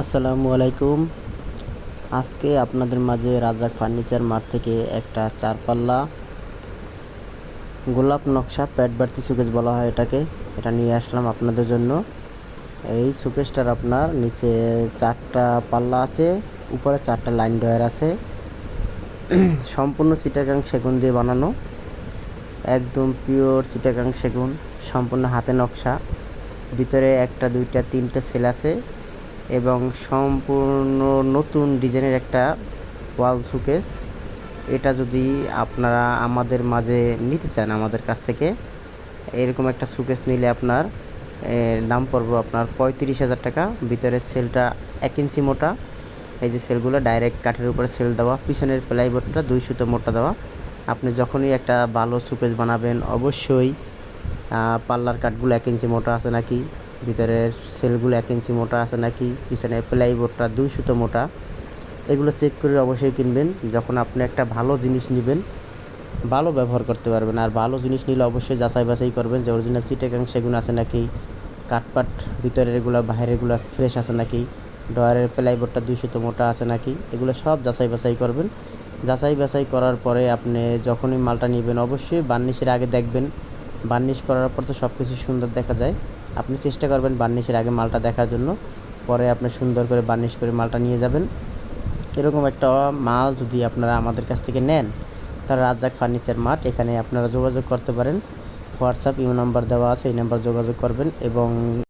আসসালামু আলাইকুম। আজকে আপনাদের মাঝে রাজাক ফার্নিচার মার্ট থেকে একটা চারপাল্লা গোলাপ নকশা প্যাট বাড়তি সুকেশ বলা হয় এটাকে। এটা নিয়ে আসলাম আপনাদের জন্য। এই সুকেশটার আপনার নিচে চারটা পাল্লা আছে, উপরে চারটা লাইন ডয়ার আছে। সম্পূর্ণ চিটাগাং সেগুন দিয়ে বানানো। একদম পিওর চিটাগাং সেগুন, সম্পূর্ণ হাতে নকশা। ভিতরে একটা, দুইটা, তিনটে সেল আছে। এবং সম্পূর্ণ নতুন ডিজাইনের একটা ওয়াল সুকেস এটা যদি আপনারা আমাদের মাঝে নিতে চান, আমাদের কাছ থেকে, এরকম একটা সুকেস নিলে আপনার দাম পড়বে আপনার পঁয়ত্রিশ হাজার টাকা। ভিতরে সেলটা এক ইঞ্চি মোটা। এই যে সেলগুলো ডাইরেক্ট কাঠের উপরে সেল দেওয়া, পিছনের প্লাইবোর্ডটা দুই সুতো মোটা দেওয়া। আপনি যখনই একটা ভালো সুকেস বানাবেন, অবশ্যই পাল্লার কাঠগুলো এক ইঞ্চি মোটা আছে নাকি? ভিতরের সেলগুলো এক ইঞ্চি মোটা আছে নাকি পিছনের প্লাইবোর্ডটা দুই সুতো মোটা, এগুলো চেক করে অবশ্যই কিনবেন। যখন আপনি একটা ভালো জিনিস নেবেন, ভালো ব্যবহার করতে পারবেন। আর ভালো জিনিস নিলে অবশ্যই যাচাই বাছাই করবেন যে অরিজিনাল চিটাগাং সেগুন আছে নাকি, কাঠপাট ভিতরের এগুলো, বাইরের এগুলো ফ্রেশ আছে নাকি ডয়ারের দুই সুতো মোটা আছে নাকি, এগুলো সব যাচাই বাছাই করবেন। যাচাই বাছাই করার পরে আপনি যখনই মালটা নেবেন, অবশ্যই বার্নিশের আগে দেখবেন। বার্নিশ করার পর তো সব কিছু সুন্দর দেখা যায়। আপনি চেষ্টা করবেন বার্নিশের আগে মালটা দেখার জন্য। পরে আপনি সুন্দর করে বার্নিশ করে মালটা নিয়ে যাবেন। এরকম একটা মাল যদি আপনারা আমাদের কাছ থেকে নেন, তার রাজ্জাক ফার্নিচার মাঠ এখানে আপনারা যোগাযোগ করতে পারেন। হোয়াটসঅ্যাপ ইউ নাম্বার দেওয়া আছে, এই নাম্বার যোগাযোগ করবেন এবং